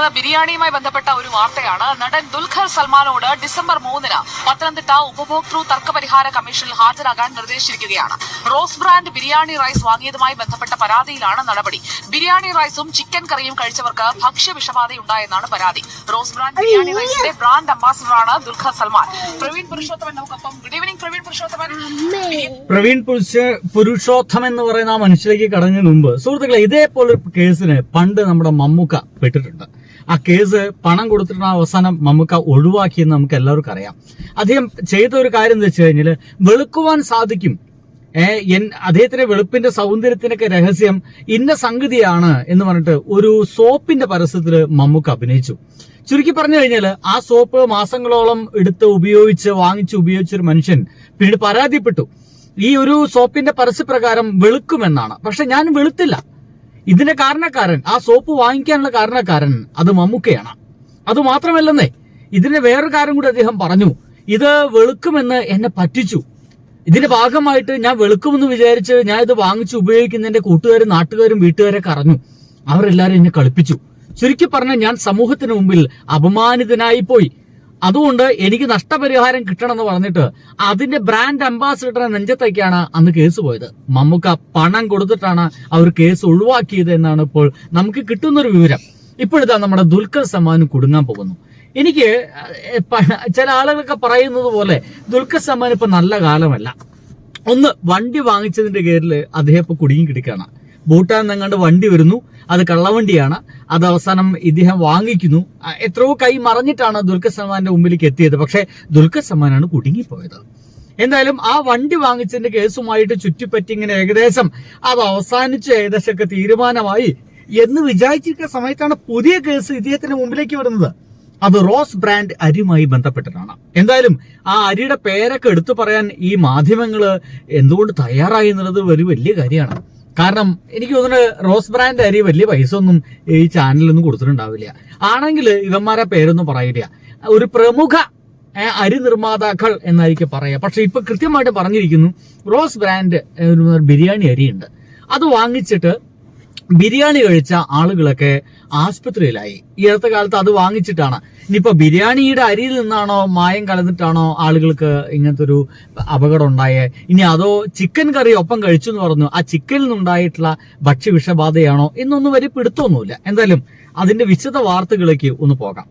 വരുന്നത് ബിരിയാണിയുമായി ബന്ധപ്പെട്ട ഒരു വാർത്തയാണ്. നടൻ ദുൽഖർ സൽമാനോട് ഡിസംബർ മൂന്നിന് പത്തനംതിട്ട ഉപഭോക്തൃ തർക്കപരിഹാര കമ്മീഷനിൽ ഹാജരാകാൻ നിർദ്ദേശിച്ചിരിക്കുകയാണ്. റോസ് ബ്രാൻഡ് ബിരിയാണി റൈസ് വാങ്ങിയതുമായി ബന്ധപ്പെട്ട പരാതിയിലാണ് നടപടി. ബിരിയാണി റൈസും ചിക്കൻ കറിയും കഴിച്ചവർക്ക് ഭക്ഷ്യ വിഷബാധയുണ്ടായെന്നാണ് പരാതി. റോസ് ബ്രാൻഡ് ബിരിയാണി റൈസിന്റെ ബ്രാൻഡ് അംബാസിഡറാണ് ദുൽഖർ സൽമാൻ. പ്രവീൺ പുരുഷോത്തമൻ നമുക്കൊപ്പം. Good evening Praveen Purushothaman. Praveen Purushothaman Purushotham എന്ന് പറയുന്ന ആ മനുഷ്യലേക്ക് കടഞ്ഞതിന് മുമ്പ് സുഹൃത്തുക്കളെ ഇതേപോലൊരു കേസിന് പണ്ട് നമ്മുടെ മമ്മൂക്ക പെട്ടിട്ടുണ്ട് ആ കേസ് പണം കൊടുത്തിട്ട് അവസാനം മമ്മൂക്ക ഒഴിവാക്കിയെന്ന് നമുക്ക് എല്ലാവർക്കും അറിയാം. അദ്ദേഹം ചെയ്ത ഒരു കാര്യം എന്ന് വെച്ച് കഴിഞ്ഞാൽ വെളുക്കുവാൻ സാധിക്കും. എൻ അദ്ദേഹത്തിന്റെ വെളുപ്പിന്റെ സൗന്ദര്യത്തിനൊക്കെ രഹസ്യം ഇന്ന സംഗതിയാണ് എന്ന് പറഞ്ഞിട്ട് ഒരു സോപ്പിന്റെ പരസ്യത്തിൽ മമ്മൂക്ക അഭിനയിച്ചു. ചുരുക്കി പറഞ്ഞു കഴിഞ്ഞാൽ ആ സോപ്പ് മാസങ്ങളോളം എടുത്ത് ഉപയോഗിച്ച് വാങ്ങിച്ച് ഉപയോഗിച്ച ഒരു മനുഷ്യൻ പിന്നീട് പരാതിപ്പെട്ടു. ഈ ഒരു സോപ്പിന്റെ പരസ്യപ്രകാരം വെളുക്കുമെന്നാണ്. പക്ഷെ ഞാൻ വെളുത്തില്ല. ഇതിന്റെ കാരണക്കാരൻ ആ സോപ്പ് വാങ്ങിക്കാനുള്ള കാരണക്കാരൻ അത് മമ്മൂക്കയാണ്. അത് മാത്രമല്ലെന്നേ ഇതിന്റെ വേറൊരു കാര്യം കൂടി അദ്ദേഹം പറഞ്ഞു. ഇത് വെളുക്കുമെന്ന് എന്നെ പറ്റിച്ചു. ഇതിന്റെ ഭാഗമായിട്ട് ഞാൻ വെളുക്കുമെന്ന് വിചാരിച്ച് ഞാൻ ഇത് വാങ്ങിച്ച് ഉപയോഗിക്കുന്നതിന്റെ കൂട്ടുകാരും നാട്ടുകാരും വീട്ടുകാരെ കറഞ്ഞു അവരെല്ലാരും എന്നെ കളിപ്പിച്ചു. ചുരുക്കി പറഞ്ഞ ഞാൻ സമൂഹത്തിന് മുമ്പിൽ അപമാനിതനായി പോയി. അതുകൊണ്ട് എനിക്ക് നഷ്ടപരിഹാരം കിട്ടണം എന്ന് പറഞ്ഞിട്ട് അതിന്റെ ബ്രാൻഡ് അംബാസിഡറെ നെഞ്ചത്തേക്കാണ് അന്ന് കേസ് പോയത്. മമ്മൂക്ക പണം കൊടുത്തിട്ടാണ് അവർ കേസ് ഒഴിവാക്കിയത് എന്നാണ് ഇപ്പോൾ നമുക്ക് കിട്ടുന്നൊരു വിവരം. ഇപ്പോഴിതാ നമ്മുടെ ദുൽഖർ സൽമാൻ കുടുങ്ങാൻ പോകുന്നു. എനിക്ക് ചില ആളുകളൊക്കെ പറയുന്നത് പോലെ ദുൽഖർ സമാൻ ഇപ്പൊ നല്ല കാലമല്ല. ഒന്ന് വണ്ടി വാങ്ങിച്ചതിന്റെ പേരിൽ അദ്ദേഹം ഇപ്പൊ കുടുങ്ങി കിടക്കുകയാണ്. ഭൂട്ടാൻ നിങ്ങളുടെ വണ്ടി വരുന്നു. അത് കള്ളവണ്ടിയാണ്. അത് അവസാനം ഇദ്ദേഹം വാങ്ങിക്കുന്നു. എത്രയോ കൈ മറഞ്ഞിട്ടാണ് ദുൽഖർ സൽമാന്റെ മുമ്പിലേക്ക് എത്തിയത്. പക്ഷേ ദുൽഖർ സൽമാനാണ് കുടുങ്ങിപ്പോയത്. എന്തായാലും ആ വണ്ടി വാങ്ങിച്ചതിന്റെ കേസുമായിട്ട് ചുറ്റിപ്പറ്റി ഇങ്ങനെ ഏകദേശം അത് അവസാനിച്ച് ഏകദേശമൊക്കെ തീരുമാനമായി എന്ന് വിചാരിച്ചിരിക്കുന്ന സമയത്താണ് പുതിയ കേസ് ഇദ്ദേഹത്തിന്റെ മുമ്പിലേക്ക് വരുന്നത്. അത് റോസ് ബ്രാൻഡ് അരിയുമായി ബന്ധപ്പെട്ടിട്ടാണ് എന്തായാലും ആ അരിയുടെ പേരൊക്കെ എടുത്തു പറയാൻ ഈ മാധ്യമങ്ങൾ എന്തുകൊണ്ട് തയ്യാറായി എന്നുള്ളത് ഒരു വലിയ കാര്യമാണ്. കാരണം എനിക്ക് തോന്നുന്നത് റോസ് ബ്രാൻഡ് അരി വലിയ പൈസ ഒന്നും ഈ ചാനലൊന്നും കൊടുത്തിട്ടുണ്ടാവില്ല. ആണെങ്കിൽ ഇവന്മാരെ പേരൊന്നും പറയില്ല. ഒരു പ്രമുഖ അരി നിർമ്മാതാക്കൾ എന്നായിരിക്കും പറയാ. പക്ഷെ ഇപ്പൊ കൃത്യമായിട്ട് പറഞ്ഞിരിക്കുന്നു റോസ് ബ്രാൻഡ് ബിരിയാണി അരിയുണ്ട്. അത് വാങ്ങിച്ചിട്ട് ബിരിയാണി കഴിച്ച ആളുകളൊക്കെ ആശുപത്രിയിലായി ഈ അടുത്ത കാലത്ത് അത് വാങ്ങിച്ചിട്ടാണ്. ഇനിയിപ്പോ ബിരിയാണിയുടെ അരിയിൽ നിന്നാണോ മായം കലന്നിട്ടാണോ ആളുകൾക്ക് ഇങ്ങനത്തെ ഒരു അപകടം ഉണ്ടായേ ഇനി അതോ ചിക്കൻ കറി ഒപ്പം കഴിച്ചു എന്ന് പറഞ്ഞു ആ ചിക്കനിൽ നിന്നുണ്ടായിട്ടുള്ള ഭക്ഷ്യവിഷബാധയാണോ എന്നൊന്നും വരെ പിടുത്തൊന്നുമില്ല എന്തായാലും അതിന്റെ വിശദ വാർത്തകളിലേക്ക് ഒന്ന് പോകാം.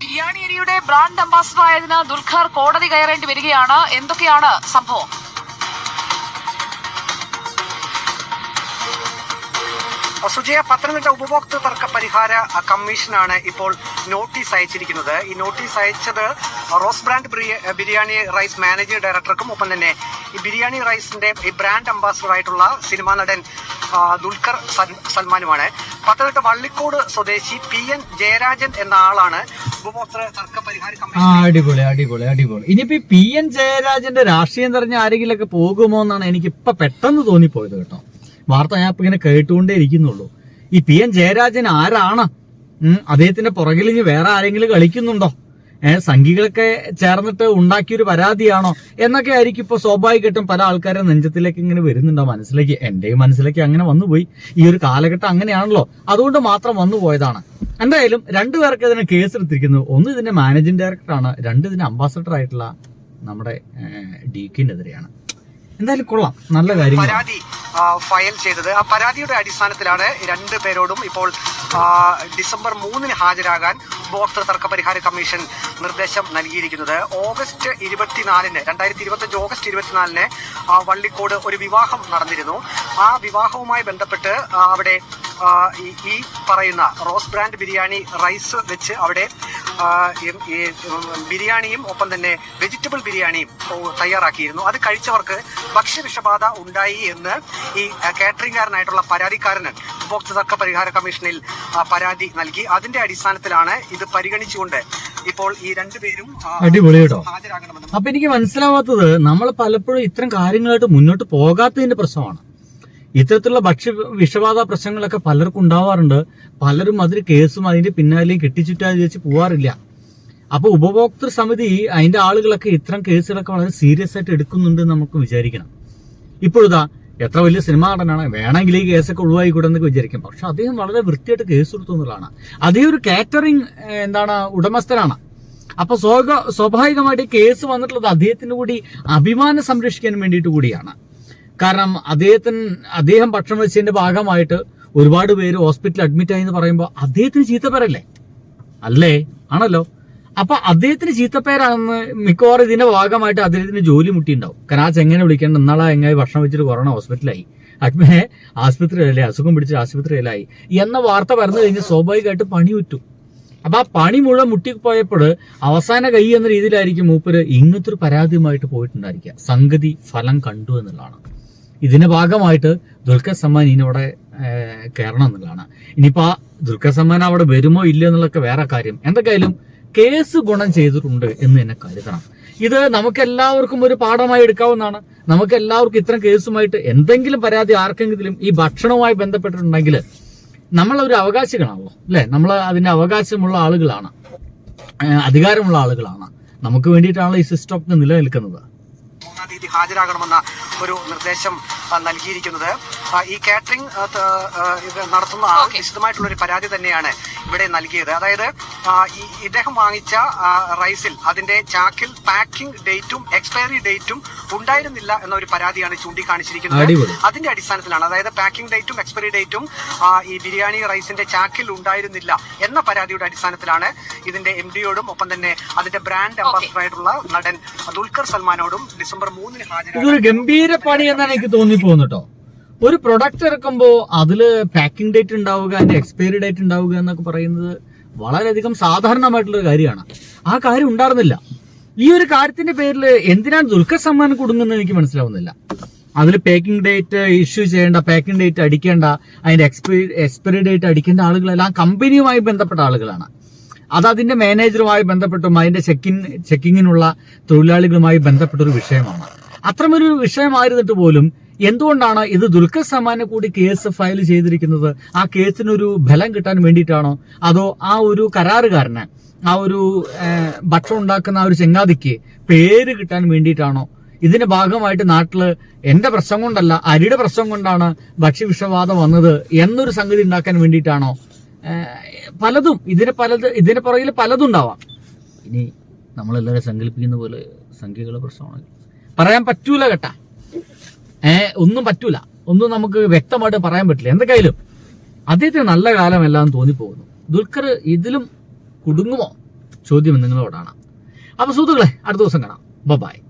ബിരിയാണി അരിയുടെ ബ്രാൻഡ് അംബാസഡർ ആയതിന് ദുൽഖർ കോടതി കയറേണ്ടി വരികയാണ്. എന്തൊക്കെയാണ് സംഭവം? സുജയ പത്തനംതിട്ട ഉപഭോക്തൃ തർക്ക പരിഹാര കമ്മീഷനാണ് ഇപ്പോൾ നോട്ടീസ് അയച്ചിരിക്കുന്നത്. ഈ നോട്ടീസ് അയച്ചത് Rose brand biryani rice managing ഡയറക്ടർക്കും ഒപ്പം തന്നെ ഈ ബിരിയാണി റൈസിന്റെ ഈ ബ്രാൻഡ് അംബാസഡർ ആയിട്ടുള്ള സിനിമാ നടൻ ദുൽഖർ സൽ- സൽമാനുമാണ്. പത്തനംതിട്ട വള്ളിക്കോട് സ്വദേശി പി എൻ ജയരാജൻ എന്ന ആളാണ് ഉപഭോക്തൃ തർക്ക പരിഹാര കമ്മീഷൻ അടിപൊളി അടിപൊളി അടിപൊളി. ഇനിയിപ്പോ പി എൻ ജയരാജന്റെ രാഷ്ട്രീയം തെരഞ്ഞ ആരെങ്കിലൊക്കെ പോകുമോ എന്നാണ് എനിക്ക് ഇപ്പൊ പെട്ടെന്ന് തോന്നിപ്പോയത് കേട്ടോ. വാർത്ത ഞാൻ ഇപ്പൊ ഇങ്ങനെ കേട്ടുകൊണ്ടേ ഇരിക്കുന്നുള്ളൂ. ഈ പി എൻ ജയരാജൻ ആരാണ്? അദ്ദേഹത്തിന്റെ പുറകിൽ ഇനി വേറെ ആരെങ്കിലും കളിക്കുന്നുണ്ടോ? ഏഹ് സംഘികളൊക്കെ ചേർന്നിട്ട് ഉണ്ടാക്കിയൊരു പരാതിയാണോ? എന്നൊക്കെ ആയിരിക്കും ഇപ്പൊ സ്വാഭാവികമായിട്ടും പല ആൾക്കാരെ നെഞ്ചത്തിലേക്ക് ഇങ്ങനെ വരുന്നുണ്ടോ മനസ്സിലേക്ക്. എന്റെയും മനസ്സിലേക്ക് അങ്ങനെ വന്നുപോയി. ഈ ഒരു കാലഘട്ടം അങ്ങനെയാണല്ലോ. അതുകൊണ്ട് മാത്രം വന്നു പോയതാണ് എന്തായാലും രണ്ടുപേർക്ക് ഇതിനെ കേസ് എടുത്തിരിക്കുന്നു ഒന്ന് ഇതിന്റെ മാനേജിംഗ് ഡയറക്ടറാണ് രണ്ട് ഇതിന്റെ അംബാസഡർ ആയിട്ടുള്ള നമ്മുടെ ഡിക്കിനെതിരെയാണ്. എന്തായാലും കൊള്ളാം. നല്ല കാര്യം പരാതി ഫയൽ ചെയ്തത്. ആ പരാതിയുടെ അടിസ്ഥാനത്തിലാണ് രണ്ടു പേരോടും ഇപ്പോൾ ഡിസംബർ മൂന്നിന് ഹാജരാകാൻ ഉപഭോക്തൃ തർക്ക പരിഹാര കമ്മീഷൻ നിർദ്ദേശം നൽകിയിരിക്കുന്നത്. ഓഗസ്റ്റ് ഇരുപത്തിനാലിന് രണ്ടായിരത്തി ഇരുപത്തഞ്ച് ഓഗസ്റ്റ് ഇരുപത്തിനാലിന് വള്ളിക്കോട് ഒരു വിവാഹം നടന്നിരുന്നു. ആ വിവാഹവുമായി ബന്ധപ്പെട്ട് അവിടെ ഈ- പറയുന്ന റോസ് ബ്രാൻഡ് ബിരിയാണി റൈസ് വെച്ച് അവിടെ ബിരിയാണിയും ഒപ്പം തന്നെ വെജിറ്റബിൾ ബിരിയാണിയും തയ്യാറാക്കിയിരുന്നു. അത് കഴിച്ചവർക്ക് ഭക്ഷ്യവിഷബാധ ഉണ്ടായി എന്ന് ഈ കാറ്ററിംഗുകാരനായിട്ടുള്ള പരാതിക്കാരന് ഉപഭോക്തൃ തർക്ക പരിഹാര കമ്മീഷനിൽ പരാതി നൽകി. അതിന്റെ അടിസ്ഥാനത്തിലാണ് ഇത് പരിഗണിച്ചുകൊണ്ട് ഇപ്പോൾ ഈ രണ്ടുപേരും അടിപൊളി കേട്ടോ. അപ്പൊ എനിക്ക് മനസ്സിലാവാത്തത് നമ്മൾ പലപ്പോഴും ഇത്തരം കാര്യങ്ങളായിട്ട് മുന്നോട്ട് പോകാത്തതിന്റെ പ്രശ്നമാണ്. ഇത്തരത്തിലുള്ള ഭക്ഷ്യ വിഷബാധ പ്രശ്നങ്ങളൊക്കെ പലർക്കും ഉണ്ടാവാറുണ്ട്. പലരും അതിന് കേസും അതിന്റെ പിന്നാലെയും കെട്ടിച്ചുറ്റാ വിചാരിച്ച് പോവാറില്ല. അപ്പൊ ഉപഭോക്തൃ സമിതി അതിന്റെ ആളുകളൊക്കെ ഇത്തരം കേസുകളൊക്കെ വളരെ സീരിയസ് ആയിട്ട് എടുക്കുന്നുണ്ട് നമുക്ക് വിചാരിക്കണം. ഇപ്പോഴിതാ എത്ര വലിയ സിനിമാ നടനാണ് വേണമെങ്കിൽ ഈ കേസൊക്കെ ഒഴിവായിക്കൂടെ എന്നൊക്കെ വിചാരിക്കും. പക്ഷെ അദ്ദേഹം വളരെ വൃത്തിയായിട്ട് കേസ് കൊടുത്തു എന്നുള്ളതാണ്. അദ്ദേഹം ഒരു കാറ്ററിംഗ് എന്താണ് ഉടമസ്ഥനാണ്. അപ്പൊ സ്വാഭ സ്വാഭാവികമായിട്ട് കേസ് വന്നിട്ടുള്ളത് അദ്ദേഹത്തിന് കൂടി അഭിമാനം സംരക്ഷിക്കാൻ വേണ്ടിയിട്ട് കൂടിയാണ്. കാരണം അദ്ദേഹത്തിന് അദ്ദേഹം ഭക്ഷണം വെച്ചതിന്റെ ഭാഗമായിട്ട് ഒരുപാട് പേര് ഹോസ്പിറ്റലിൽ അഡ്മിറ്റ് ആയി എന്ന് പറയുമ്പോൾ അദ്ദേഹത്തിന് ചീത്തപ്പേരല്ലേ അല്ലേ? ആണല്ലോ? അപ്പൊ അദ്ദേഹത്തിന് ചീത്തപ്പേരാണെന്ന് മിക്കവാറും ഇതിന്റെ ഭാഗമായിട്ട് അദ്ദേഹത്തിന് ജോലി മുട്ടിയുണ്ടാവും കാരണം ആ ചെങ്ങനെ വിളിക്കേണ്ട ഇന്നാളെ എങ്ങനെ ഭക്ഷണം വെച്ചിട്ട് കൊറോണ ഹോസ്പിറ്റലായി. അഡ്മിനെ ആശുപത്രിയിലല്ലേ അസുഖം പിടിച്ച് ആശുപത്രിയിലായി എന്ന വാർത്ത പറഞ്ഞു കഴിഞ്ഞാൽ സ്വാഭാവികമായിട്ട് പണി ഉറ്റു. അപ്പൊ ആ പണി മുഴുവൻ മുട്ടിപ്പോയപ്പോൾ അവസാന കൈ എന്ന രീതിയിലായിരിക്കും മൂപ്പര് ഇങ്ങനത്തെ ഒരു പരാതിയുമായിട്ട് പോയിട്ടുണ്ടായിരിക്കുക. സംഗതി ഫലം കണ്ടു എന്നുള്ളതാണ്. ഇതിന്റെ ഭാഗമായിട്ട് ദുൽഖർ സമ്മാൻ ഇനി അവിടെ കയറണം എന്നുള്ളതാണ്. ഇനിയിപ്പോ ദുൽഖർ സമ്മാൻ അവിടെ വരുമോ ഇല്ലയോ എന്നുള്ളതൊക്കെ വേറെ കാര്യം. എന്തൊക്കെയായാലും കേസ് ഗുണം ചെയ്തിട്ടുണ്ട് എന്ന് തന്നെ കരുതണം. ഇത് നമുക്ക് എല്ലാവർക്കും ഒരു പാഠമായി എടുക്കാവുന്നതാണ്. നമുക്ക് എല്ലാവർക്കും ഇത്തരം കേസുമായിട്ട് എന്തെങ്കിലും പരാതി ആർക്കെങ്കിലും ഈ ഭക്ഷണവുമായി ബന്ധപ്പെട്ടിട്ടുണ്ടെങ്കിൽ നമ്മളൊരു അവകാശികളാണല്ലോ അല്ലെ? നമ്മൾ അതിന്റെ അവകാശമുള്ള ആളുകളാണ്. അധികാരമുള്ള ആളുകളാണ്. നമുക്ക് വേണ്ടിയിട്ടാണല്ലോ ഈ സിസ്റ്റം ഒക്കെ നിലനിൽക്കുന്നത്. മൂന്നാം തീയതി ഹാജരാകണമെന്ന ഒരു നിർദ്ദേശം നൽകിയിരിക്കുന്നത്. ഈ കാറ്ററിംഗ് നടത്തുന്ന ആൾ. വിശദമായിട്ടുള്ള ഒരു പരാതി തന്നെയാണ് ഇവിടെ നൽകിയത്. അതായത് ഇദ്ദേഹം വാങ്ങിച്ച റൈസിൽ അതിന്റെ ചാക്കിൽ പാക്കിംഗ് ഡേറ്റും എക്സ്പയറി ഡേറ്റും ഉണ്ടായിരുന്നില്ല എന്ന ഒരു പരാതിയാണ് ചൂണ്ടിക്കാണിച്ചിരിക്കുന്നത്. അതിന്റെ അടിസ്ഥാനത്തിലാണ് അതായത് പാക്കിംഗ് ഡേറ്റും എക്സ്പയറി ഡേറ്റും ഈ ബിരിയാണി റൈസിന്റെ ചാക്കിൽ ഉണ്ടായിരുന്നില്ല എന്ന പരാതിയുടെ അടിസ്ഥാനത്തിലാണ് ഇതിന്റെ എം ഡിയോടും ഒപ്പം തന്നെ അതിന്റെ ബ്രാൻഡ് അംബാസിഡർ ആയിട്ടുള്ള നടൻ ദുൽഖർ സൽമാനോടും ഡിസംബർ മൂന്നിന് ഹാജരാണ് ഗംഭീര പണി എന്നാണ് എനിക്ക് തോന്നിപ്പോകുന്നു കേട്ടോ ഒരു പ്രൊഡക്റ്റ് ഇറക്കുമ്പോൾ അതിൽ പാക്കിംഗ് ഡേറ്റ് ഉണ്ടാവുക അതിന്റെ എക്സ്പയറി ഡേറ്റ് ഉണ്ടാവുക എന്നൊക്കെ പറയുന്നത് വളരെയധികം സാധാരണമായിട്ടുള്ള കാര്യമാണ്. ആ കാര്യം ഉണ്ടായിരുന്നില്ല. ഈ ഒരു കാര്യത്തിന്റെ പേരിൽ എന്തിനാണ് ദുൽഖർ സമ്മാൻ കൊടുങ്ങുന്നത് എനിക്ക് മനസ്സിലാവുന്നില്ല. അതിൽ പാക്കിംഗ് ഡേറ്റ് ഇഷ്യൂ ചെയ്യേണ്ട പാക്കിംഗ് ഡേറ്റ് അടിക്കേണ്ട അതിന്റെ എക്സ്പയറി എക്സ്പയറി ഡേറ്റ് അടിക്കേണ്ട ആളുകളെല്ലാം കമ്പനിയുമായി ബന്ധപ്പെട്ട ആളുകളാണ്. അത് അതിന്റെ മാനേജറുമായി ബന്ധപ്പെട്ടും അതിന്റെ ചെക്കിൻ ചെക്കിങ്ങിനുള്ള തൊഴിലാളികളുമായി ബന്ധപ്പെട്ട ഒരു വിഷയമാണ് അത്രമൊരു വിഷയമായിരുന്നിട്ട് പോലും എന്തുകൊണ്ടാണ് ഇത് ദുൽഖർ സമാനെ കൂടി കേസ് ഫയൽ ചെയ്തിരിക്കുന്നത്? ആ കേസിനൊരു ബലം കിട്ടാൻ വേണ്ടിയിട്ടാണോ? അതോ ആ ഒരു കരാറുകാരന് ആ ഒരു ഭക്ഷണം ഉണ്ടാക്കുന്ന ആ ഒരു ചെങ്ങാതിക്ക് പേര് കിട്ടാൻ വേണ്ടിയിട്ടാണോ? ഇതിന്റെ ഭാഗമായിട്ട് നാട്ടിൽ എന്റെ പ്രശ്നം കൊണ്ടല്ല അരിയുടെ പ്രശ്നം കൊണ്ടാണ് ഭക്ഷ്യവിഷവാദം വന്നത് എന്നൊരു സംഗതി ഉണ്ടാക്കാൻ വേണ്ടിയിട്ടാണോ? പലതും. ഇതിന് പലത് ഇതിന് പുറകിൽ പലതും ഉണ്ടാവാം. ഇനി നമ്മളെല്ലാവരും സങ്കല്പിക്കുന്ന പോലെ സംഖ്യകളുടെ പ്രശ്നമാണ് പറയാൻ പറ്റൂല കേട്ടാ. ഒന്നും പറ്റൂല. ഒന്നും നമുക്ക് വ്യക്തമായിട്ട് പറയാൻ പറ്റില്ല. എന്തൊക്കെയായാലും അദ്ദേഹത്തിന് നല്ല കാലമെല്ലാം തോന്നിപ്പോകുന്നു. ദുൽഖർ ഇതിലും കുടുങ്ങുമോ? ചോദ്യം നിങ്ങളോടാണ്. അപ്പൊ സുഹൃത്തുക്കളെ അടുത്ത ദിവസം കാണാം. ബൈ